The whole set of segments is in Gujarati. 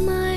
my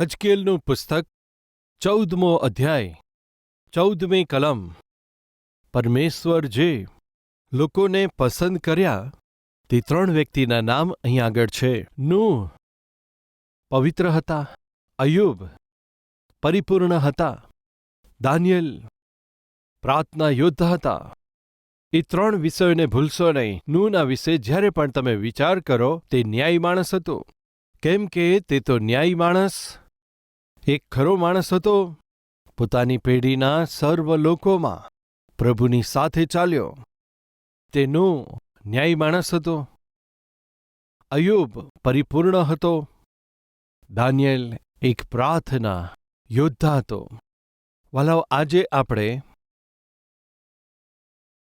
હજકેલનું પુસ્તક, ચૌદમો અધ્યાય, ચૌદમી કલમ. પરમેશ્વર જે લોકોને પસંદ કર્યા, તે ત્રણ વ્યક્તિના નામ અહીં આગળ છે. નું. પવિત્ર હતા. અયુબ. પરિપૂર્ણ હતા. દાનિયેલ. પ્રાર્થના યુદ્ધ હતા. એ ત્રણ વિષયોને ભૂલશો નહીં. નૂના વિશે જ્યારે પણ તમે વિચાર કરો, તે ન્યાયી માણસ હતો. કેમ કે તે તો ન્યાયી માણસ એક ખરો માણસ હતો. પોતાની પેઢીના સર્વ લોકોમાં પ્રભુની સાથે ચાલ્યો. તેનો ન્યાયી માણસ હતો. અયુબ પરિપૂર્ણ હતો. દાનિયેલ એક પ્રાર્થના યોદ્ધા હતો. વાલાઓ, આજે આપણે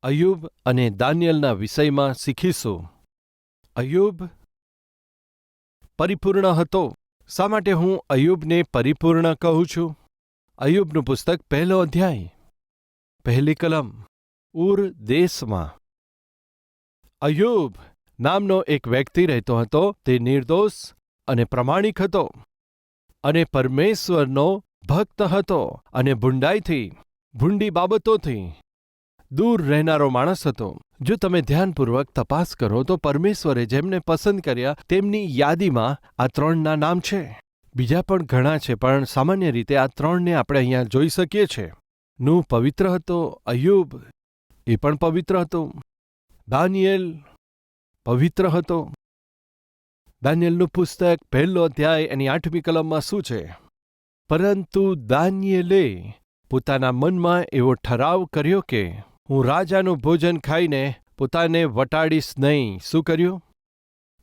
અયુબ અને દાનિયલના વિષયમાં શીખીશું. અયુબ પરિપૂર્ણ હતો. શા માટે હું અયુબને પરિપૂર્ણ કહું છું? અયુબનું પુસ્તક પહેલો અધ્યાય. પહેલી કલમ. ઉર દેશમાં. અયુબ નામનો એક વ્યક્તિ રહેતો હતો, તે નિર્દોષ અને પ્રમાણિક હતો અને પરમેશ્વરનો ભક્ત હતો અને ભૂંડાઈથી, ભૂંડી બાબતોથી દૂર રહેનારો માણસ હતો. જો તમે ધ્યાનપૂર્વક તપાસ કરો, તો પરમેશ્વરે જેમને પસંદ કર્યા, તેમની યાદીમાં આ ત્રણના નામ છે. બીજા પણ ઘણા છે, પણ સામાન્ય રીતે આ ત્રણને આપણે અહીંયા જોઈ શકીએ છીએ. નું પવિત્ર હતો અયુબ એ પણ પવિત્ર હતો. દાનિયેલ પવિત્ર હતો. દાનિયેલનું પુસ્તક પહેલો અધ્યાય એની આઠમી કલમમાં શું છે? પરંતુ દાનિયેલે પોતાના મનમાં એવો ઠરાવ કર્યો કે હું રાજાનું ભોજન ખાઈને પોતાને વટાડીશ નહીં. શું કર્યું?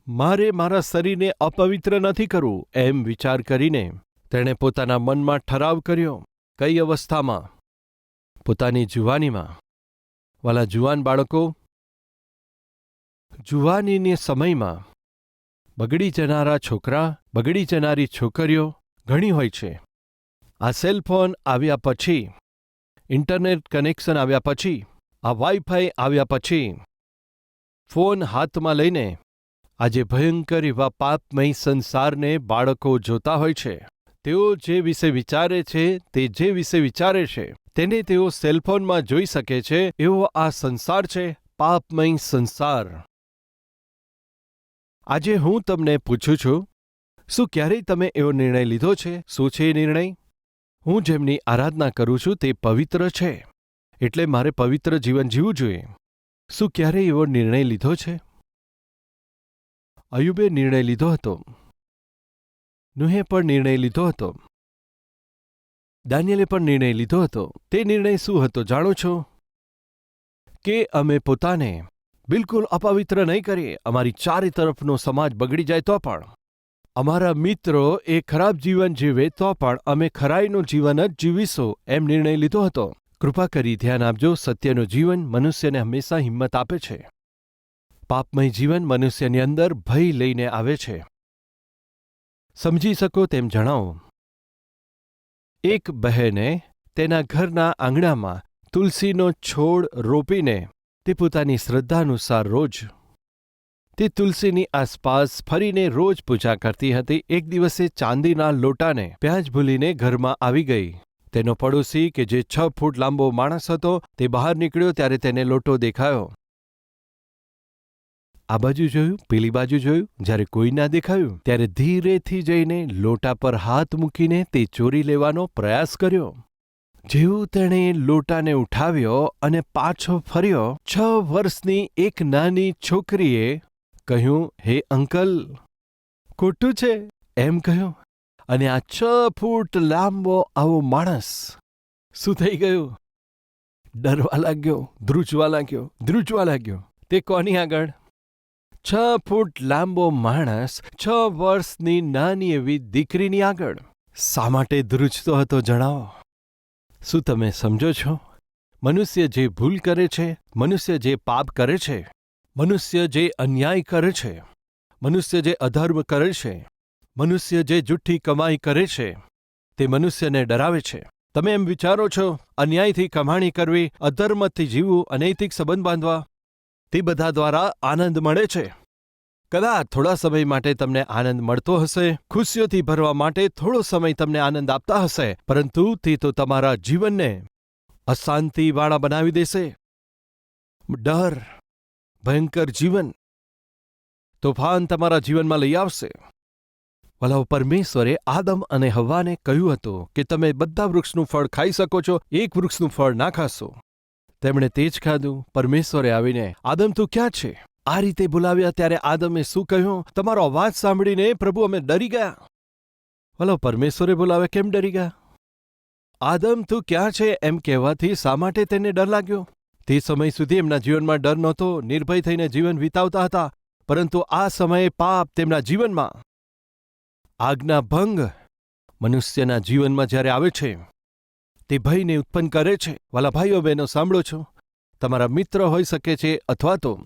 મારે મારા શરીરને અપવિત્ર નથી કરવું, એમ વિચાર કરીને તેણે પોતાના મનમાં ઠરાવ કર્યો. કઈ અવસ્થામાં? પોતાની જુવાનીમાં. વાલા જુવાન બાળકો, જુવાનીને સમયમાં બગડી જનારા છોકરા, બગડી જનારી છોકરીઓ ઘણી હોય છે. આ સેલફોન આવ્યા પછી, ઇન્ટરનેટ કનેક્શન આવ્યા પછી આ વાઈફાઈ આવ્યા પછી ફોન હાથમાં લઈને આજે ભયંકર એવા પાપમય સંસારને બાળકો જોતા હોય છે. તેઓ જે વિશે વિચારે છે, તે જે વિશે વિચારે છે, તેને તેઓ સેલફોનમાં જોઈ શકે છે, એવો આ સંસાર છે, પાપમય સંસાર. આજે હું તમને પૂછું છું, શું ક્યારેય તમે એવો નિર્ણય લીધો છે? શું છે એ નિર્ણય? હું જેમની આરાધના કરું છું તે પવિત્ર છે. એટલે મારે પવિત્ર જીવન જીવવું જોઈએ. શું ક્યારેય એવો નિર્ણય લીધો છે? અયુબે નિર્ણય લીધો હતો. નુહે પણ નિર્ણય લીધો હતો. દાનિયેલે પણ નિર્ણય લીધો હતો. તે નિર્ણય શું હતો જાણો છો? કે અમે પોતાને બિલકુલ અપવિત્ર નહીં કરીએ. અમારી ચારે તરફનો સમાજ બગડી જાય તો પણ. અમારા મિત્રો એ ખરાબ જીવન જીવે તો પણ અમે ખરાઈનું જીવન જ જીવીશું એમ નિર્ણય લીધો હતો. કૃપા કરી ધ્યાન આપજો, સત્યનું જીવન મનુષ્યને હંમેશા હિંમત આપે છે. પાપમય જીવન મનુષ્યની અંદર ભય લઈને આવે છે. સમજી શકો તેમ જણાવો. એક બહેને તેના ઘરના આંગણામાં તુલસીનો છોડ રોપીને તે પોતાની શ્રદ્ધાનુસાર રોજ, તે તુલસીની આસપાસ ફરીને રોજ પૂજા કરતી હતી. એક દિવસે ચાંદીના લોટાને પ્યાજ ભૂલીને ઘરમાં આવી ગઈ. તેનો પડોશી કે જે છ ફૂટ લાંબો માણસ હતો તે બહાર નીકળ્યો ત્યારે તેને લોટો દેખાયો. આ બાજુ જોયું, પેલી બાજુ જોયું, જ્યારે કોઈ ના દેખાયું, ત્યારે ધીરેથી જઈને લોટા પર હાથ મૂકીને તે ચોરી લેવાનો પ્રયાસ કર્યો. જેવું તેણે લોટાને ઉઠાવ્યો અને પાછો ફર્યો, છ વર્ષની એક નાની છોકરીએ કહ્યું, હે અંકલ, ખોટું છે. એમ કહ્યું અને આ છ ફૂટ લાંબો આવો માણસ શું થઈ ગયું? ડરવા લાગ્યો, ધ્રુજવા લાગ્યો ધ્રુજવા લાગ્યો. તે કોની આગળ? છ ફૂટ લાંબો માણસ છ વર્ષની નાની એવી દીકરીની આગળ. શા માટે ધ્રુજતો હતો જણાવો? શું તમે સમજો છો? મનુષ્ય જે ભૂલ કરે છે, મનુષ્ય જે પાપ કરે છે, મનુષ્ય જે અન્યાય કરે છે, મનુષ્ય જે અધર્મ કરે છે મનુષ્ય જે જુઠ્ઠી કમાઈ કરે છે, તે મનુષ્યને ડરાવે છે. તમે એમ વિચારો છો, અન્યાયથી કમાણી કરવી, અધર્મથી જીવવું, અનૈતિક સંબંધ બાંધવા, તે બધા દ્વારા આનંદ મળે છે. કદાચ થોડા સમય માટે તમને આનંદ મળતો હશે, ખુશીઓથી ભરવા માટે થોડો સમય તમને આનંદ આપતા હશે, પરંતુ તે તો તમારા જીવનને અશાંતિવાળા બનાવી દેશે. ડર, ભયંકર જીવન, તોફાન તમારા જીવનમાં લઈ આવશે. વલાવ પરમેશ્વરે આદમ અને હવ્વાને કહ્યું હતું કે તમે બધા વૃક્ષનું ફળ ખાઈ શકો છો, એક વૃક્ષનું ફળ ના ખાશો. તેમણે તે જ ખાધું. પરમેશ્વરે આવીને, આદમ, તું ક્યાં છે? આ રીતે બોલાવ્યા ત્યારે આદમે શું કહ્યું? તમારો અવાજ સાંભળીને પ્રભુ અમે ડરી ગયા. વલો પરમેશ્વરે બોલાવે કેમ ડરી ગયા? આદમ, તું ક્યાં છે? એમ કહેવાથી શા માટે તેને ડર લાગ્યો? તે સમય સુધી એમના જીવનમાં ડર નહોતો. નિર્ભય થઈને જીવન વિતાવતા હતા. પરંતુ આ સમયે પાપ તેમના જીવનમાં આજ્ઞા ભંગ મનુષ્યના જીવનમાં જ્યારે આવે છે, તે ભયને ઉત્પન્ન કરે છે. વાલા ભાઈઓ, બહેનો, સાંભળો છો. તમારા મિત્ર હોઈ શકે છે અથવા તો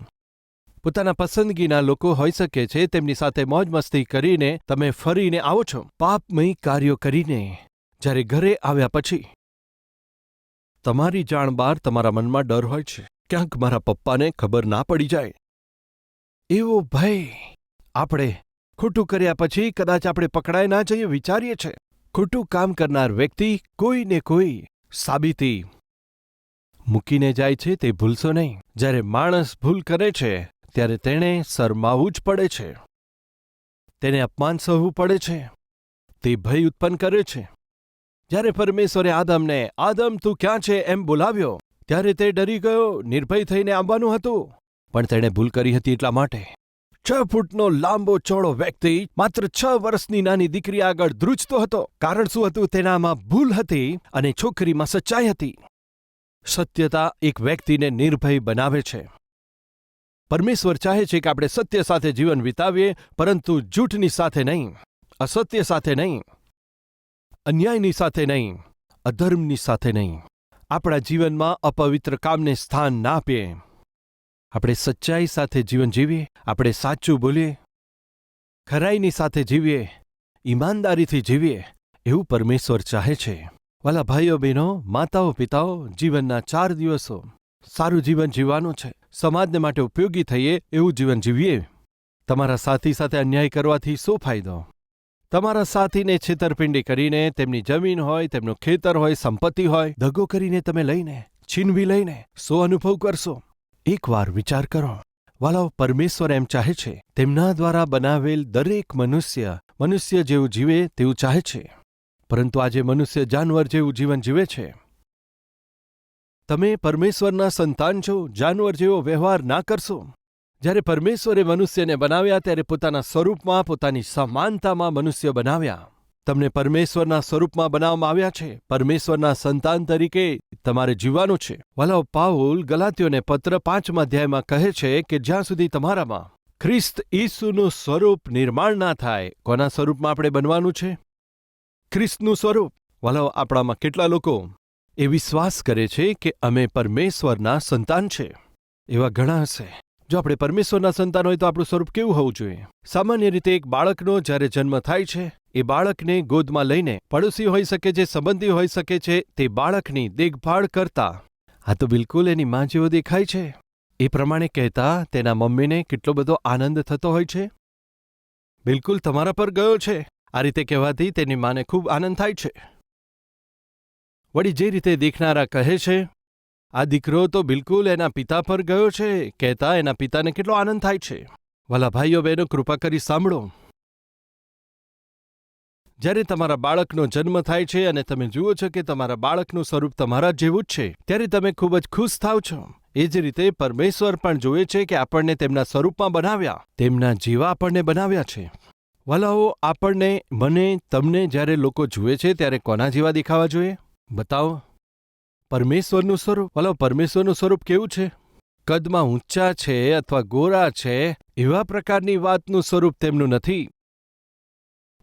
પોતાના પસંદગીના લોકો હોઈ શકે છે. તેમની સાથે મોજ મસ્તી કરીને તમે ફરીને આવો છો. પાપમય કાર્યો કરીને જ્યારે ઘરે આવ્યા પછી તમારી જાણ બહાર તમારા મનમાં ડર હોય છે. ક્યાંક મારા પપ્પાને ખબર ના પડી જાય. એવો ભય આપણે ખોટું કર્યા પછી કદાચ આપણે પકડાય ના જઈએ વિચારીએ છે ખોટું કામ કરનાર વ્યક્તિ કોઈને કોઈ સાબિતી મૂકીને જાય છે તે ભૂલશો નહીં. જ્યારે માણસ ભૂલ કરે છે, ત્યારે તેણે શરમાવવું જ પડે છે. તેને અપમાન સહવું પડે છે. તે ભય ઉત્પન્ન કરે છે. જ્યારે પરમેશ્વરે આદમને, આદમ, તું ક્યાં છે? એમ બોલાવ્યો, ત્યારે તે ડરી ગયો, નિર્ભય થઈને આવવાનું હતું. પણ તેણે ભૂલ કરી હતી એટલા માટે. છ ફૂટનો લાંબો ચોળો વ્યક્તિ માત્ર છ વર્ષની નાની દીકરી આગળ ધ્રુજતો હતો. કારણ શું હતું? તેનામાં ભૂલ હતી અને છોકરીમાં સચ્ચાઈ હતી. સત્યતા એક વ્યક્તિને નિર્ભય બનાવે છે. પરમેશ્વર ચાહે છે કે આપણે સત્ય સાથે જીવન વિતાવીએ, પરંતુ જૂઠની સાથે નહીં, અસત્ય સાથે નહીં, અન્યાયની સાથે નહીં, અધર્મની સાથે નહીં. આપણા જીવનમાં અપવિત્ર કામને સ્થાન ના આપીએ. આપણે સચ્ચાઈ સાથે જીવન જીવીએ, આપણે સાચું બોલીએ, ખરાઈની સાથે જીવીએ, ઈમાનદારીથી જીવીએ, એવું પરમેશ્વર ચાહે છે. વાલા ભાઈઓ, બહેનો, માતાઓ, પિતાઓ, જીવનના ચાર દિવસો સારું જીવન જીવવાનું છે. સમાજને માટે ઉપયોગી થઈએ, એવું જીવન જીવીએ. તમારા સાથી સાથે અન્યાય કરવાથી શું ફાયદો? તમારા સાથીને છેતરપિંડી કરીને તેમની જમીન હોય, તેમનું ખેતર હોય, સંપત્તિ હોય, દગો કરીને તમે લઈને, છીનવી લઈને શું અનુભવ કરશો? એકવાર વિચાર કરો. વાલાઓ પરમેશ્વર એમ ચાહે છે, તેમના દ્વારા બનાવેલ દરેક મનુષ્ય મનુષ્ય જેવું જીવે તેવું ચાહે છે. પરંતુ આજે મનુષ્ય જાનવર જેવું જીવન જીવે છે. તમે પરમેશ્વરના સંતાન છો, જાનવર જેવો વ્યવહાર ના કરશો. જ્યારે પરમેશ્વરે મનુષ્યને બનાવ્યા, ત્યારે પોતાના સ્વરૂપમાં, પોતાની સમાનતામાં મનુષ્ય બનાવ્યા. તમને પરમેશ્વરના સ્વરૂપમાં બનાવવામાં આવ્યા છે. પરમેશ્વરના સંતાન તરીકે તમારે જીવવાનું છે. વલાવ પાઉલ ગલાતીઓને પત્ર પાંચમા અધ્યાયમાં કહે છે કે જ્યાં સુધી તમારામાં ખ્રિસ્ત ઈસુનું સ્વરૂપ નિર્માણ ના થાય, કોના સ્વરૂપમાં આપણે બનવાનું છે? ખ્રિસ્તનું સ્વરૂપ? વલાવ આપણામાં કેટલા લોકો એ વિશ્વાસ કરે છે કે અમે પરમેશ્વરના સંતાન છે? એવા ઘણા હશે. જો આપણે પરમેશ્વરના સંતાન હોય તો આપણું સ્વરૂપ કેવું હોવું જોઈએ? સામાન્ય રીતે એક બાળકનો જ્યારે જન્મ થાય છે એ બાળકને ગોદમાં લઈને પડોશી હોઈ શકે છે, સંબંધી હોઈ શકે છે, તે બાળકની દેખભાળ કરતા. આ તો બિલકુલ એની માં જેવો દેખાય છે. એ પ્રમાણે કહેતા તેના મમ્મીને કેટલો બધો આનંદ થતો હોય છે. બિલકુલ તમારા પર ગયો છે. આ રીતે કહેવાથી તેની માને ખૂબ આનંદ થાય છે. વળી જે રીતે દેખનારા કહે છે, આ દીકરો તો બિલકુલ એના પિતા પર ગયો છે. કહેતા એના પિતાને કેટલો આનંદ થાય છે. વાલા ભાઈઓ, બહેનો, કૃપા કરી સાંભળો. જ્યારે તમારા બાળકનો જન્મ થાય છે અને તમે જુઓ છો કે તમારા બાળકનું સ્વરૂપ તમારા જેવું જ છે, ત્યારે તમે ખૂબ જ ખુશ થાવ છો. એ જ રીતે પરમેશ્વર પણ જોવે છે કે આપણને તેમના સ્વરૂપમાં બનાવ્યા, તેમના જીવા આપણને બનાવ્યા છે. વાલાઓ, આપણને, મને, તમને જ્યારે લોકો જુએ છે, ત્યારે કોના જેવા દેખાવા જોઈએ? બતાવો. પરમેશ્વરનું સ્વરૂપ વાલો પરમેશ્વરનું સ્વરૂપ કેવું છે? કદમાં ઊંચા છે અથવા ગોરા છે, એવા પ્રકારની વાતનું સ્વરૂપ તેમનું નથી.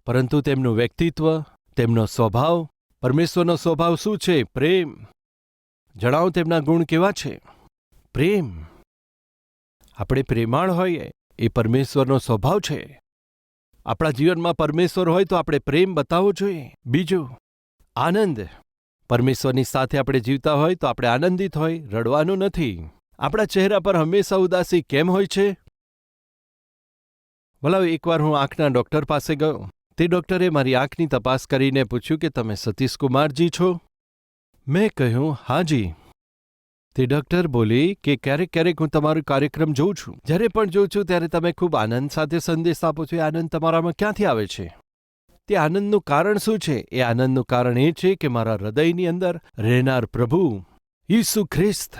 પરંતુ તેમનું વ્યક્તિત્વ, તેમનો સ્વભાવ, પરમેશ્વરનો સ્વભાવ શું છે? પ્રેમ. જણાવો તેમના ગુણ કેવા છે? પ્રેમ. આપણે પ્રેમાળ હોઈએ, એ પરમેશ્વરનો સ્વભાવ છે. આપણા જીવનમાં પરમેશ્વર હોય તો આપણે પ્રેમ બતાવવો જોઈએ. બીજું, આનંદ. પરમેશ્વરની સાથે આપણે જીવતા હોય તો આપણે આનંદિત હોય, રડવાનું નથી. આપણા ચહેરા પર હંમેશા ઉદાસી કેમ હોય છે? વલાવ એકવાર હું આંખના ડૉક્ટર પાસે ગયો. તે ડૉક્ટરે મારી આંખની તપાસ કરીને પૂછ્યું કે તમે સતીશ કુમારજી છો? મેં કહ્યું હાજી તે ડૉક્ટર બોલી, કે ક્યારેક ક્યારેક હું તમારો કાર્યક્રમ જોઉં છું. જ્યારે પણ જોઉં છું, ત્યારે તમે ખૂબ આનંદ સાથે સંદેશ આપો છો. એ આનંદ તમારામાં ક્યાંથી આવે છે? તે આનંદનું કારણ શું છે? એ આનંદનું કારણ એ છે કે મારા હૃદયની અંદર રહેનાર પ્રભુ ઈસુ ખ્રિસ્ત.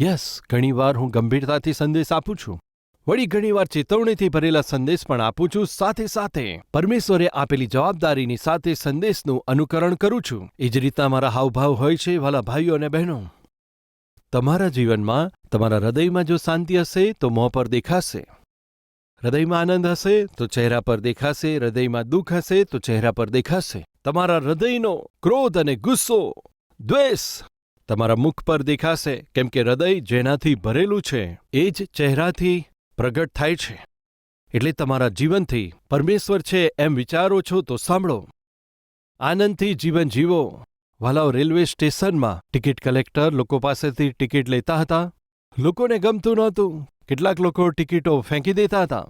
યસ, ઘણીવાર હું ગંભીરતાથી સંદેશ આપું છું. વળી ઘણીવાર ચેતવણીથી ભરેલા સંદેશ પણ આપું છું. સાથે સાથે પરમેશ્વરે આપેલી જવાબદારીની સાથે સંદેશનું અનુકરણ કરું છું. એ જ રીતના મારા હાવભાવ હોય છે, વાલા ભાઈઓ અને બહેનો. તમારા જીવનમાં, તમારા હૃદયમાં જો શાંતિ હશે, તો મોં પર દેખાશે. હૃદયમાં આનંદ હશે, તો ચહેરા પર દેખાશે. હૃદયમાં દુઃખ હશે, તો ચહેરા પર દેખાશે. તમારા હૃદયનો ક્રોધ અને ગુસ્સો, દ્વેષ તમારા મુખ પર દેખાશે. કેમ કે હૃદય જેનાથી ભરેલું છે, એ જ ચહેરાથી પ્રગટ થાય છે. એટલે તમારા જીવનથી પરમેશ્વર છે એમ વિચારો છો તો સાંભળો. આનંદથી જીવન જીવો. વાલાવ રેલવે સ્ટેશનમાં ટિકિટ કલેક્ટર લોકો પાસેથી ટિકિટ લેતા હતા. લોકોને ગમતું નહોતું. કેટલાક લોકો ટિકિટો ફેંકી દેતા હતા.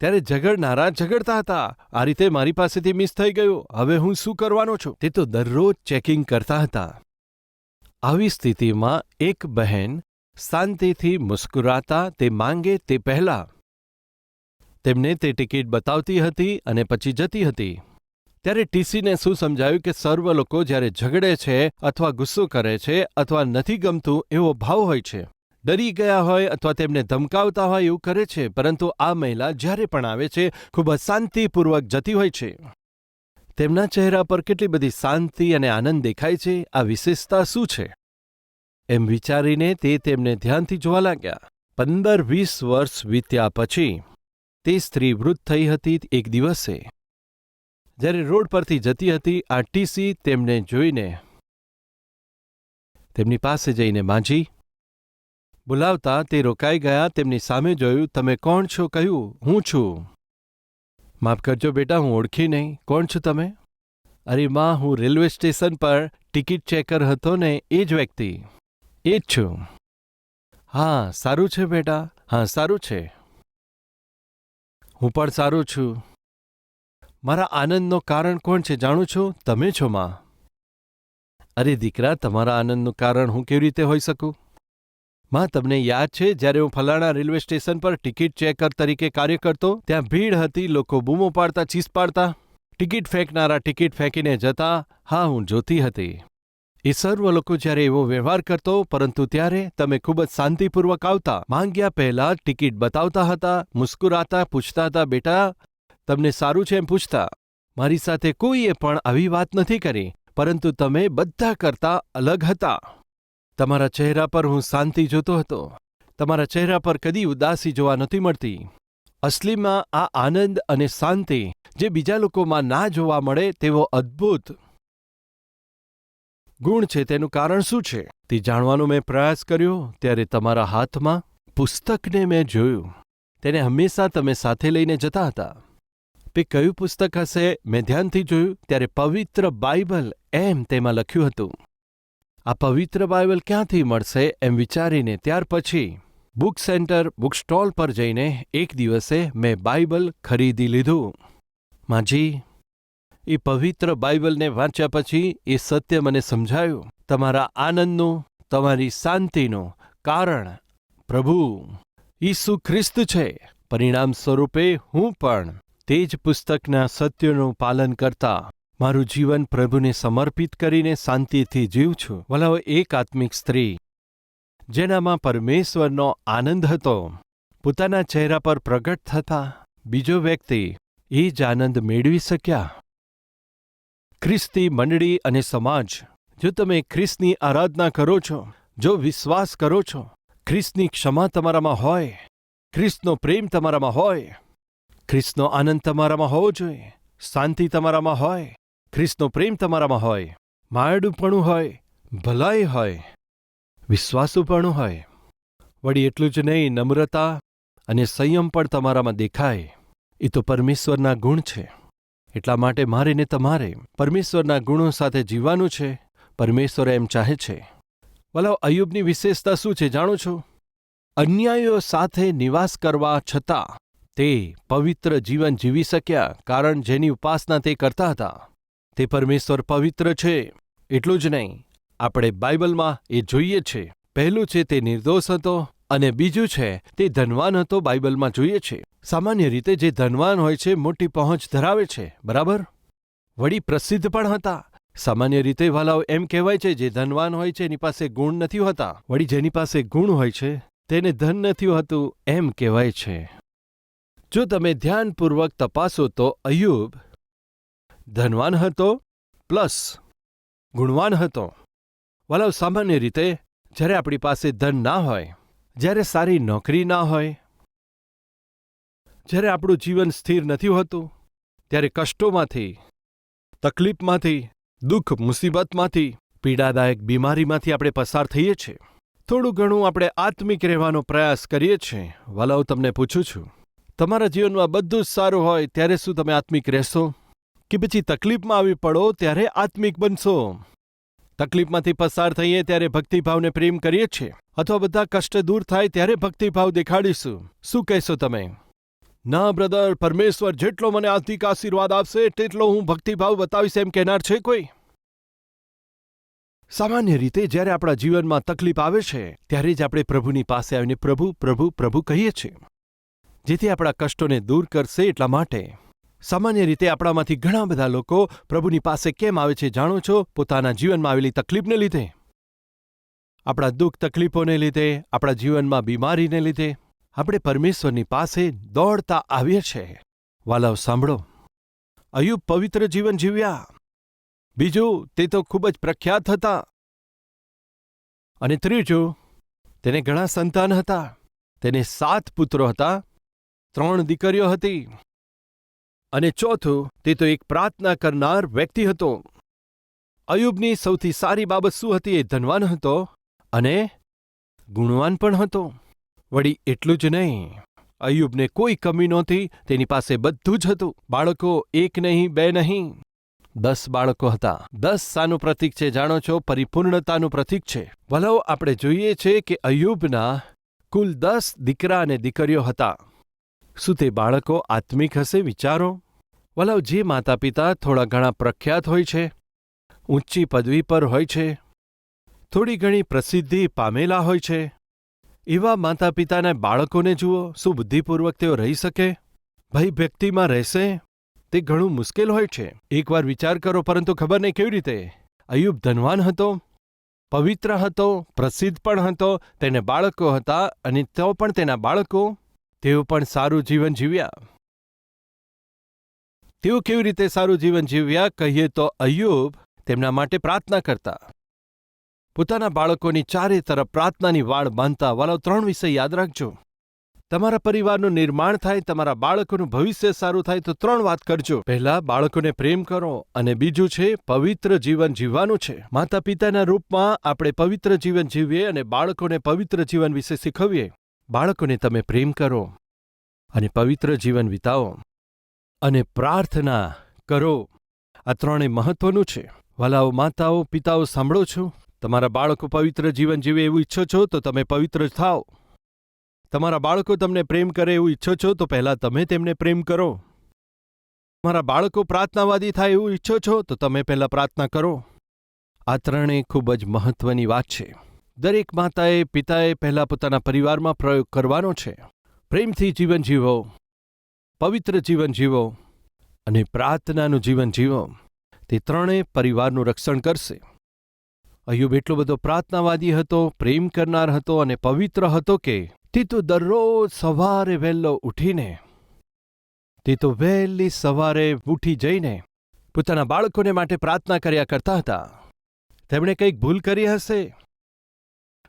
ત્યારે ઝઘડનારા ઝઘડતા હતા. આ રીતે મારી પાસેથી મિસ થઈ ગયું. હવે હું શું કરવાનો છું? તે તો દરરોજ ચેકિંગ કરતા હતા. આવી સ્થિતિમાં એક બહેન શાંતિથી મુસ્કુરાતા તે માંગે તે પહેલાં. તેમને તે ટિકિટ બતાવતી હતી અને પછી જતી હતી. ત્યારે ટીસીને શું સમજાયું કે સર્વ લોકો જ્યારે ઝઘડે છે અથવા ગુસ્સો કરે છે અથવા નથી ગમતું એવો ભાવ હોય છે. ડરી ગયા હોય અથવા તેમને ધમકાવતા હોય એવું કરે છે, પરંતુ આ મહિલા જ્યારે પણ આવે છે, ખૂબ જ શાંતિપૂર્વક જતી હોય છે. તેમના ચહેરા પર કેટલી બધી શાંતિ અને આનંદ દેખાય છે, આ વિશેષતા શું છે? એમ વિચારીને તે તેમને ધ્યાનથી જોવા લાગ્યા. પંદર વીસ વર્ષ વીત્યા પછી તે સ્ત્રી વૃદ્ધ થઈ હતી એક દિવસે. જ્યારે રોડ પરથી જતી હતી, આ ટીસી તેમને જોઈને તેમની પાસે જઈને માંજી. બોલાવતા તે રોકાઈ ગયા, તેમની સામે જોયું, તમે કોણ છો? કહ્યું, હું છું. માફ કરજો બેટા, હું ઓળખી નહીં. કોણ છો તમે? અરે, માં, હું રેલવે સ્ટેશન પર ટિકિટ ચેકર હતો ને, એ જ વ્યક્તિ. એ જ છું હા, સારું છે બેટા. હા, સારું છે. હું પણ સારું છું. મારા આનંદનો કારણ કોણ છે જાણું છું? તમે છો, માં. અરે, દીકરા, તમારા આનંદનું કારણ હું કેવી રીતે હોઈ શકું? માં, તમને યાદ છે, જ્યારે હું ફલાણા રેલવે સ્ટેશન પર ટિકિટ ચેકર તરીકે કાર્ય કરતો, ત્યાં ભીડ હતી, લોકો બૂમો પાડતા ચીસ પાડતા. ટિકિટ ફેંકનારા ટિકિટ ફેંકીને જતા. હા, હું જોતી હતી. એ સર્વ લોકો જ્યારે એવો વ્યવહાર કરતો, પરંતુ ત્યારે તમે ખૂબ જ શાંતિપૂર્વક આવતા, માંગ્યા પહેલા ટિકિટ બતાવતા હતા, મુસ્કુરાતા, પૂછતા હતા, બેટા, તમને સારું છે એમ પૂછતા? મારી સાથે કોઈએ પણ આવી વાત નથી કરી, પરંતુ તમે બધા કરતા અલગ હતા. તમારા ચહેરા પર હું શાંતિ જોતો હતો. તમારા ચહેરા પર કદી ઉદાસી જોવા નથી મળતી. અસલીમાં આ આનંદ અને શાંતિ જે બીજા લોકોમાં ના જોવા મળે તેવો અદ્ભુત ગુણ છે તેનું કારણ શું છે? તે જાણવાનો મેં પ્રયાસ કર્યો, ત્યારે તમારા હાથમાં પુસ્તકને મેં જોયું. તેને હંમેશા તમે સાથે લઈને જતા હતા. તે કયું પુસ્તક હશે? મેં ધ્યાનથી જોયું, ત્યારે પવિત્ર બાઇબલ એમ તેમાં લખ્યું હતું. આ પવિત્ર બાઇબલ ક્યાંથી મળશે એમ વિચારીને ત્યાર પછી બુક સેન્ટર, બુક સ્ટોલ પર જઈને એક દિવસે મેં બાઇબલ ખરીદી લીધું. માજી એ પવિત્ર બાઇબલને વાંચ્યા પછી એ સત્ય મને સમજાયું. તમારા આનંદનું, તમારી શાંતિનું કારણ પ્રભુ ઈસુ ખ્રિસ્ત છે. પરિણામ સ્વરૂપે હું પણ તે જ પુસ્તકના સત્યનું પાલન કરતા મારું જીવન પ્રભુને સમર્પિત કરીને શાંતિથી જીવ છું. વલાઓ એક આત્મિક સ્ત્રી જેનામાં પરમેશ્વરનો આનંદ હતો, પોતાના ચહેરા પર પ્રગટ થતા બીજો વ્યક્તિ એ જ આનંદ મેળવી શક્યા. ખ્રિસ્તી મંડળી અને સમાજ, જો તમે ખ્રિસ્તની આરાધના કરો છો, જો વિશ્વાસ કરો છો, ખ્રિસ્તની ક્ષમા તમારામાં હોય, ખ્રિસ્તનો પ્રેમ તમારામાં હોય, ખ્રિસ્તનો આનંદ તમારામાં હોવો જોઈએ, શાંતિ તમારામાં હોય, ખ્રિસ્તનો પ્રેમ તમારામાં હોય માયડુપણું હોય, ભલાઈ હોય, વિશ્વાસુપણું હોય, વળી એટલું જ નહીં, નમ્રતા અને સંયમ પણ તમારામાં દેખાય. એ તો પરમેશ્વરના ગુણ છે. એટલા માટે મારે ને તમારે પરમેશ્વરના ગુણો સાથે જીવવાનું છે. પરમેશ્વર એમ ચાહે છે. વલાવ અયુબની વિશેષતા શું છે જાણો છો? અન્યાયીઓ સાથે નિવાસ કરવા છતાં તે પવિત્ર જીવન જીવી શક્યા કારણ જેની ઉપાસના તે કરતા હતા. તે પરમેશ્વર પવિત્ર છે, એટલું જ નહીં. આપણે બાઇબલમાં એ જોઈએ છે. પહેલું છે તે નિર્દોષ હતો અને બીજું છે, તે ધનવાન હતો બાઇબલમાં જોઈએ છે. સામાન્ય રીતે જે ધનવાન હોય છે, મોટી પહોંચ ધરાવે છે, બરાબર? વળી પ્રસિદ્ધ પણ હતા. સામાન્ય રીતે વાલાઓ એમ કહેવાય છે, જે ધનવાન હોય છે, એની પાસે ગુણ નથી હોતા. વળી જેની પાસે ગુણ હોય છે, તેને ધન નથી હોતું, એમ કહેવાય છે. જો તમે ધ્યાનપૂર્વક તપાસો તો અયુબ ધનવાન હતો, પ્લસ ગુણવાન હતો. વાલાવ સામાન્ય રીતે જ્યારે આપણી પાસે ધન ના હોય જ્યારે સારી નોકરી ના હોય, જ્યારે આપણું જીવન સ્થિર નથી હોતું, ત્યારે કષ્ટોમાંથી, તકલીફમાંથી, દુઃખ, મુસીબતમાંથી, પીડાદાયક બીમારીમાંથી આપણે પસાર થઈએ છીએ. થોડું ઘણું આપણે આત્મિક રહેવાનો પ્રયાસ કરીએ છીએ. વાલાઓ તમને પૂછું છું, તમારા જીવનમાં બધું જ સારું હોય, ત્યારે શું તમે આત્મિક રહેશો? કે પછી તકલીફમાં આવી પડો, ત્યારે આત્મિક બનશો? તકલીફમાંથી પસાર થઈએ, ત્યારે ભક્તિભાવને પ્રેમ કરીએ છીએ. અથવા બધા કષ્ટ દૂર થાય ત્યારે ભક્તિભાવ દેખાડીશું. શું કહેશો તમે? ના, બ્રધર, પરમેશ્વર જેટલો મને આર્થિક આશીર્વાદ આપશે, તેટલો હું ભક્તિભાવ બતાવીશ એમ કહેનાર છે કોઈ? સામાન્ય રીતે જ્યારે આપણા જીવનમાં તકલીફ આવે છે, ત્યારે જ આપણે પ્રભુની પાસે આવીને પ્રભુ પ્રભુ પ્રભુ કહીએ છીએ. જેથી આપણા કષ્ટોને દૂર કરશે એટલા માટે. સામાન્ય રીતે આપણામાંથી ઘણા બધા લોકો પ્રભુની પાસે કેમ આવે છે જાણો છો? પોતાના જીવનમાં આવેલી તકલીફને લીધે. આપણા દુઃખ તકલીફોને લીધે, આપણા જીવનમાં બીમારીને લીધે, આપણે પરમેશ્વરની પાસે દોડતા આવીએ છીએ. વાલાવ સાંભળો. અયુબ પવિત્ર જીવન જીવ્યા. બીજું, તે તો ખૂબ જ પ્રખ્યાત હતા. અને ત્રીજું, તેને ઘણા સંતાન હતા. તેને સાત પુત્રો હતા, ત્રણ દીકરીઓ હતી. અને ચોથું, તે તો એક પ્રાર્થના કરનાર વ્યક્તિ હતો. અયુબની સૌથી સારી બાબત શું હતી એ ધનવાન હતો? અને ગુણવાન પણ હતો. વળી એટલું જ નહીં. અયુબને કોઈ કમી નહોતી, તેની પાસે બધું જ હતું. બાળકો એક નહીં, બે નહીં. દસ બાળકો હતા. દસ સાનું પ્રતીક છે, જાણો છો? પરિપૂર્ણતાનું પ્રતીક છે. ભલાઓ આપણે જોઈએ છે કે અયુબના કુલ દસ દીકરા અને દીકરીઓ હતા. શું તે બાળકો આત્મિક હશે, વિચારો? વલાવ, જે માતા પિતા થોડા ઘણા પ્રખ્યાત હોય છે, ઊંચી પદવી પર હોય છે થોડી ઘણી પ્રસિદ્ધિ પામેલા હોય છે. એવા માતા પિતાના બાળકોને જુઓ, શું બુદ્ધિપૂર્વક તેઓ રહી શકે? ભાઈ વ્યક્તિમાં રહેશે? તે ઘણું મુશ્કેલ હોય છે. એકવાર વિચાર કરો, પરંતુ ખબર નહીં કેવી રીતે? અયુબ ધનવાન હતો, પવિત્ર હતો, પ્રસિદ્ધ પણ હતો, તેને બાળકો હતા અને તો પણ તેના બાળકો. તેઓ પણ સારું જીવન જીવ્યા. તેઓ કેવી રીતે સારું જીવન જીવ્યા, કહીએ તો અયુબ તેમના માટે પ્રાર્થના કરતા. પોતાના બાળકોની ચારે તરફ પ્રાર્થનાની વાળ બાંધતા વાલો ત્રણ વિષય યાદ રાખજો. તમારા પરિવારનું નિર્માણ થાય, તમારા બાળકોનું ભવિષ્ય સારું થાય તો ત્રણ વાત કરજો. પહેલા, બાળકોને પ્રેમ કરો અને બીજું છે, પવિત્ર જીવન જીવવાનું છે. માતા પિતાના રૂપમાં આપણે પવિત્ર જીવન જીવીએ અને બાળકોને પવિત્ર જીવન વિશે શીખવીએ. બાળકોને તમે પ્રેમ કરો અને પવિત્ર જીવન વિતાવો અને પ્રાર્થના કરો. આ ત્રણે મહત્વનું છે. વાલાઓ, માતાઓ, પિતાઓ સાંભળો છો? તમારા બાળકો પવિત્ર જીવન જીવે એવું ઈચ્છો છો, તો તમે પવિત્ર થાઓ. તમારા બાળકો તમને પ્રેમ કરે એવું ઈચ્છો છો, તો પહેલાં તમે તેમને પ્રેમ કરો. તમારા બાળકો પ્રાર્થનાવાદી થાય એવું ઈચ્છો છો, તો તમે પહેલાં પ્રાર્થના કરો. આ ત્રણેય ખૂબ જ મહત્વની વાત છે. દરેક માતાએ પિતાએ પહેલાં પોતાના પરિવારમાં પ્રયોગ કરવાનો છે. પ્રેમથી જીવન જીવો. પવિત્ર જીવન જીવો. અને પ્રાર્થનાનું જીવન જીવો. તે ત્રણેય પરિવારનું રક્ષણ કરશે. અયુબ એટલો બધો પ્રાર્થનાવાદી હતો, પ્રેમ કરનાર હતો અને પવિત્ર હતો કે, તે તો દરરોજ સવારે વહેલો ઉઠીને, તે તો વહેલી સવારે ઉઠી જઈને પોતાના બાળકોને માટે પ્રાર્થના કર્યા કરતા હતા. તેમણે કંઈક ભૂલ કરી હશે?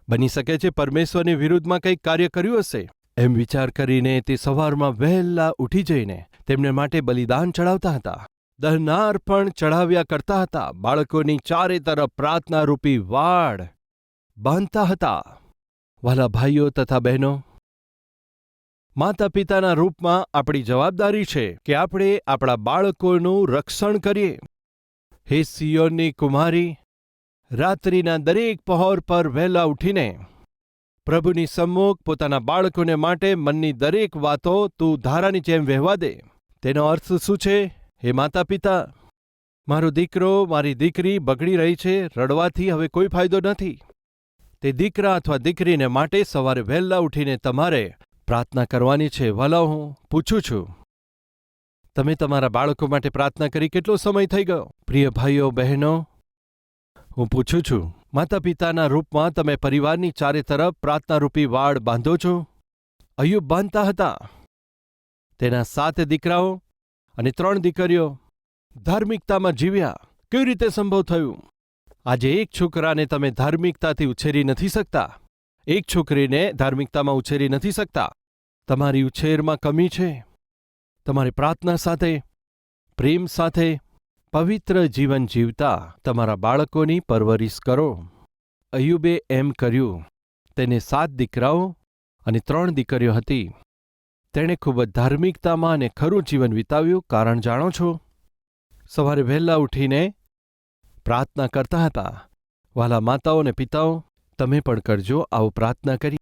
બની શકે છે પરમેશ્વરની વિરુદ્ધમાં કંઈક કાર્ય કર્યું હશે? એમ વિચાર કરીને તે સવારમાં વહેલા ઉઠી જઈને તેમને માટે બલિદાન ચડાવતા હતા. દહનાર પણ ચઢાવ્યા કરતા હતા. બાળકોની ચારે તરફ પ્રાર્થનારૂપી વાડ બાંધતા હતા. વાલા ભાઈઓ તથા બહેનો માતા પિતાના રૂપમાં આપણી જવાબદારી છે કે આપણે આપણા બાળકોનું રક્ષણ કરીએ. હે સિયોનની કુમારી, રાત્રિના દરેક પહોર પર વહેલા ઉઠીને પ્રભુની સમ્મુખ પોતાના બાળકોને માટે મનની દરેક વાતો તું ધારાની જેમ વહેવા દે. તેનો અર્થ શું છે? હે માતા પિતા મારો દીકરો, મારી દીકરી બગડી રહી છે, રડવાથી હવે કોઈ ફાયદો નથી. તે દીકરા અથવા દીકરીને માટે સવારે વહેલા ઉઠીને તમારે પ્રાર્થના કરવાની છે. વાલા હું પૂછું છું, તમે તમારા બાળકો માટે પ્રાર્થના કરી કેટલો સમય થઈ ગયો? પ્રિય ભાઈઓ, બહેનો, હું પૂછું છું માતા પિતાના રૂપમાં તમે પરિવારની ચારે તરફ પ્રાર્થનારૂપી વાડ બાંધો છો? અયુબ બાંધતા હતા. તેના સાત દીકરાઓ અને ત્રણ દીકરીઓ ધાર્મિકતામાં જીવ્યા. કેવી રીતે સંભવ થયું? આજે એક છોકરાને તમે ધાર્મિકતાથી ઉછેરી નથી શકતા. એક છોકરીને ધાર્મિકતામાં ઉછેરી નથી શકતા. તમારી ઉછેરમાં કમી છે. તમારી પ્રાર્થના સાથે, પ્રેમ સાથે, પવિત્ર જીવન જીવતા તમારા બાળકોની પરવરિશ કરો. અયુબે એમ કર્યું, તેને સાત દીકરાઓ અને ત્રણ દીકરીઓ હતી. તેણે ખૂબ જ ધાર્મિકતામાં અને ખરું જીવન વિતાવ્યું, કારણ જાણો છો? સવારે વહેલા ઉઠીને પ્રાર્થના કરતા હતા, વાલા માતાઓ અને પિતાઓ, તમે પણ કરજો આવો પ્રાર્થના કરી.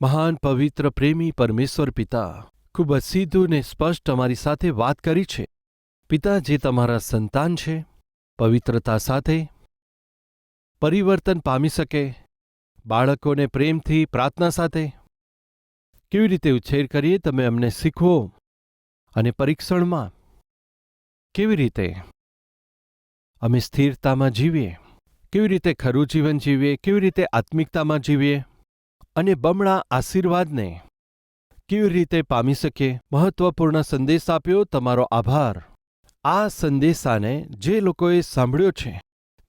મહાન પવિત્ર પ્રેમી પરમેશ્વર પિતા ખૂબ જ સીધું ને સ્પષ્ટ અમારી સાથે વાત કરી છે. પિતા જે તમારા સંતાન છે, પવિત્રતા સાથે પરિવર્તન પામી શકે બાળકોને પ્રેમથી પ્રાર્થના સાથે? કેવી રીતે ઉછેર કરીએ તમે અમને શીખવો અને પરીક્ષણમાં? કેવી રીતે? અમે સ્થિરતામાં જીવીએ. કેવી રીતે ખરું જીવન જીવીએ? કેવી રીતે આત્મિકતામાં જીવીએ? અને બમણા આશીર્વાદને કેવી રીતે પામી શકીએ? મહત્વપૂર્ણ સંદેશ આપ્યો, તમારો આભાર. આ સંદેશાને જે લોકોએ સાંભળ્યો છે,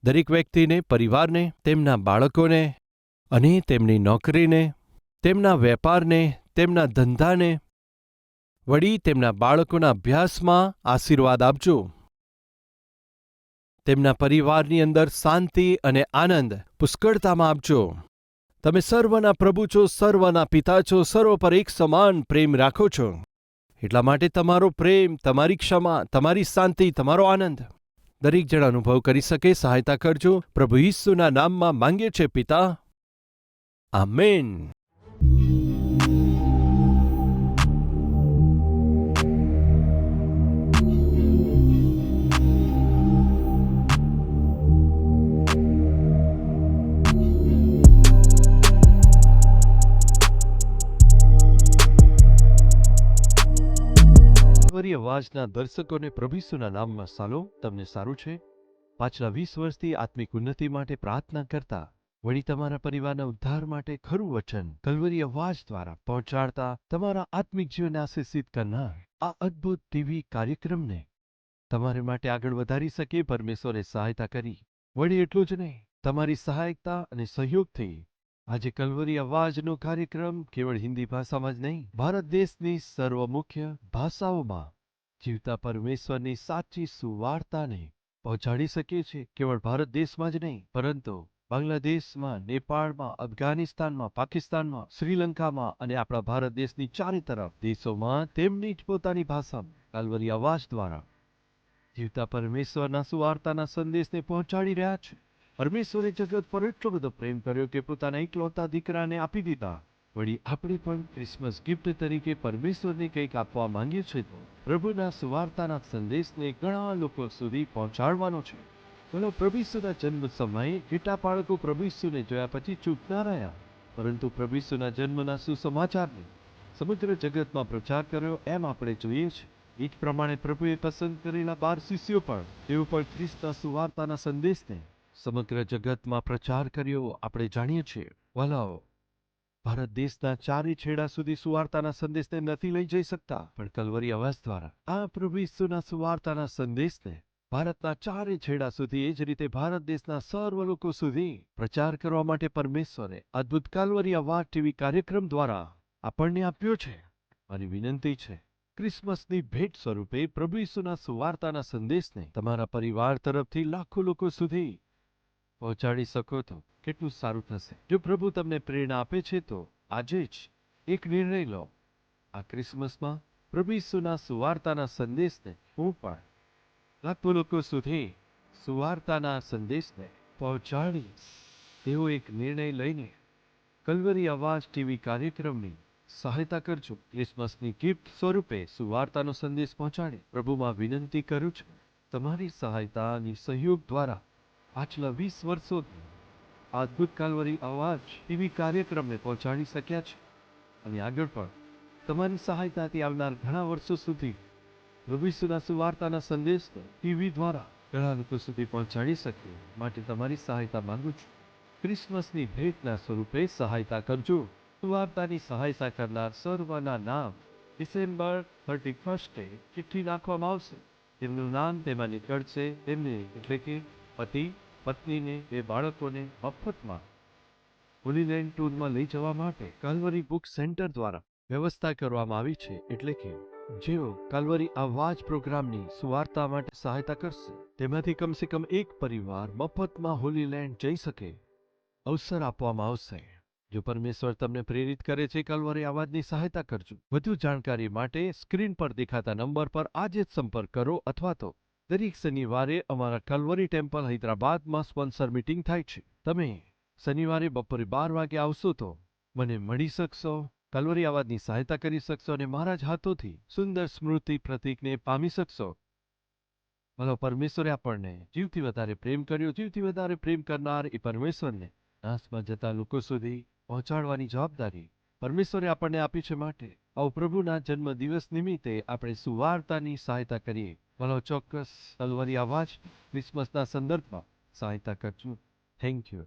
દરેક વ્યક્તિને, પરિવારને, તેમના બાળકોને અને તેમની નોકરીને, તેમના વેપારને, તેમના ધંધાને. વળી તેમના બાળકોના અભ્યાસમાં આશીર્વાદ આપજો. તેમના પરિવારની અંદર શાંતિ અને આનંદ પુષ્કળતામાં આપજો. તમે સર્વના પ્રભુ છો, સર્વના પિતા છો સર્વ પર એક સમાન પ્રેમ રાખો છો. એટલા માટે તમારો પ્રેમ, તમારી ક્ષમા, તમારી શાંતિ, તમારો આનંદ. દરેક જણ અનુભવ કરી શકે, સહાયતા કરજો. પ્રભુ ઈસુના નામમાં માંગીએ છે પિતા. વરી અવાજના દર્શકોને પ્રભુસુના નામમાં સાલો. તમને સારું છે? પાછલા વીસ વર્ષથી આત્મિક ઉન્નતિ માટે પ્રાર્થના કરતા વળી તમારા પરિવારના ઉદ્ધાર માટે ખરું વચન કલવરી અવાજ દ્વારા પહોંચાડતા તમારા આત્મિક જીવનને આશીષિત કરનાર આ અદ્ભુત ટીવી કાર્યક્રમને તમારે માટે આગળ વધારી શકે પરમેશ્વરે સહાયતા કરી. વળી એટલું જ નહીં, તમારી સહાયતા અને સહયોગથી આજે કલવરી અવાજનો કાર્યક્રમ કેવળ હિન્દી ભાષામાં જ નહીં, ભારત દેશની સર્વ મુખ્ય ભાષાઓમાં જીવતા પરમેશ્વરની સાચી સુવાર્તાને પહોંચાડી શકીએ છીએ કેવળ ભારત દેશમાં જ નહીં, પરંતુ બાંગ્લાદેશમાં, નેપાળમાં, અફઘાનિસ્તાનમાં, પાકિસ્તાનમાં, શ્રીલંકામાં અને આપણા ભારત દેશની ચારે તરફ દેશોમાં તેમની જ પોતાની ભાષામાં કાલવરી અવાજ દ્વારા જીવતા પરમેશ્વરના સુવાર્તાના સંદેશને પહોંચાડી રહ્યા છે. પરમેશ્વરે જગત પર એટલો બધો પ્રેમ કર્યો કે પોતાના એકલૌતા દીકરાને આપી દીધા. વળી આપણે પણ ક્રિસમસ ગિફ્ટ તરીકે પરમેશ્વરને કંઈક આપવા માંગીએ છીએ તો પ્રભુના સુવાર્તાના સંદેશને ઘણા લોકો સુધી પહોંચાડવાનો છે. બોલો પ્રભુના જન્મ સમયે કેટલા બાળકો પ્રભુને જોયા પછી ચૂપ ના રહ્યા? પરંતુ પ્રભુના જન્મના સુસમાચારને સમગ્ર જગતમાં પ્રચાર કર્યો એમ આપણે જોઈએ છીએ એ જ પ્રમાણે પ્રભુએ પસંદ કરેલા બાર શિષ્યો પણ તેઓ પણ ખ્રિસ્તના સુવાર્તાના સંદેશને સમગ્ર જગતમાં પ્રચાર કર્યો આપણે જાણીએ છીએ. વલાઓ, ભારત દેશના ચારે છેડા સુધી સુવાર્તાના સંદેશને નથી લઈ જઈ શકતા, પણ કલવરી અવાજ દ્વારા આ પ્રભુ ઈસુના સુવાર્તાના સંદેશને ભારતના ચારે છેડા સુધી એ જ રીતે ભારત દેશના સર્વ લોકો સુધી પ્રચાર કરવા માટે પરમેશ્વરે અદ્ભુત કાલવરી અવાજ ટીવી કાર્યક્રમ દ્વારા આપણને આપ્યો છે. મારી વિનંતી છે, ક્રિસમસની ભેટ સ્વરૂપે પ્રભુ ઈસુના સુવાર્તાના સંદેશને તમારા પરિવાર તરફથી લાખો લોકો સુધી પહોંચાડી શકો તો કેટલું સારું થશે. જો પ્રભુ તમને પ્રેરણા આપે છે તો આજે જ એક નિર્ણય લો. આ ક્રિસમસમાં પ્રભુ ઈસુના સુવાર્તાના સંદેશને હું પણ લાખો લોકો સુધી સુવાર્તાના સંદેશને પહોંચાડી તેવો એક નિર્ણય લઈને કલવરી અવાજ ટીવી કાર્યક્રમની સહાયતા કરજો ક્રિસમસની ગિફ્ટ સ્વરૂપે સુવાર્તાનો સંદેશ પહોંચાડે પ્રભુમાં વિનંતી કરું છું. તમારી સહાયતા અને સહયોગ દ્વારા પાછલા વીસ વર્ષોથી અદ્ભુત કાલવરી અવાજ ટીવી કાર્યક્રમને પહોંચાડી શક્યા છે. અને આગળ પણ તમારી સહાયતાથી આવનાર ઘણા વર્ષો સુધી ભવિષ્યના સુવાર્તાના સંદેશને ટીવી દ્વારા ઘણા લોકો સુધી પહોંચાડી શકીએ માટે તમારી સહાયતા માંગુ છું. ક્રિસમસની ભેટના સ્વરૂપે સહાયતા કરજો. સુવાર્તાની સહાયતા કરનાર સર્વના નામ ડિસેમ્બર થર્ટી ફર્સ્ટે ચિઠ્ઠી નાખવામાં આવશે. તેમનું નામ તેમાં નીકળશે. તેમને એટલે કે પતિ, પત્નીને બે બાળકોને મફતમાં હોલીલેન્ડ ટૂરમાં લઈ જવા માટે કાલવરી બુક સેન્ટર દ્વારા વ્યવસ્થા કરવામાં આવી છે. એટલે કે જેઓ કાલવરી અવાજ પ્રોગ્રામની સુવાર્તા માટે સહાયતા કરશે, તેમાંથી કમસે કમ એક પરિવાર મફતમાં હોલીલેન્ડ જઈ શકે. અવસર આપવામાં આવશે. જો પરમેશ્વર તમને પ્રેરિત કરે છે, કાલવરી અવાજની સહાયતા કરજો. વધુ જાણકારી માટે સ્ક્રીન પર દેખાતા નંબર પર આજે જ સંપર્ક કરો અથવા તો દરેક શનિવારે અમારા કલવરી ટેમ્પલ હૈદરાબાદમાં સ્પોન્સર મીટિંગ થાય છે. તમે શનિવારે બપોરે બાર વાગે આવશો તો મને મળી શકશો. કલવરી અવાજની સહાયતા કરી શકશો અને મારા જ હાથોથી સુંદર સ્મૃતિ પ્રતિકને પામી શકશો. ભલો પરમેશ્વરે આપણને જીવથી વધારે પ્રેમ કર્યો. જીવથી વધારે પ્રેમ કરનાર એ પરમેશ્વરને નાશમાં જતા લોકો સુધી પહોંચાડવાની જવાબદારી પરમેશ્વરે આપણને આપી છે માટે. આવો પ્રભુના જન્મ દિવસ નિમિત્તે આપણે સુવાર્તાની સહાયતા કરીએ. ભલો ચોક્કસ તલવરી અવાજ ક્રિસમસના સંદર્ભમાં સહાયતા કરજો. Thank you.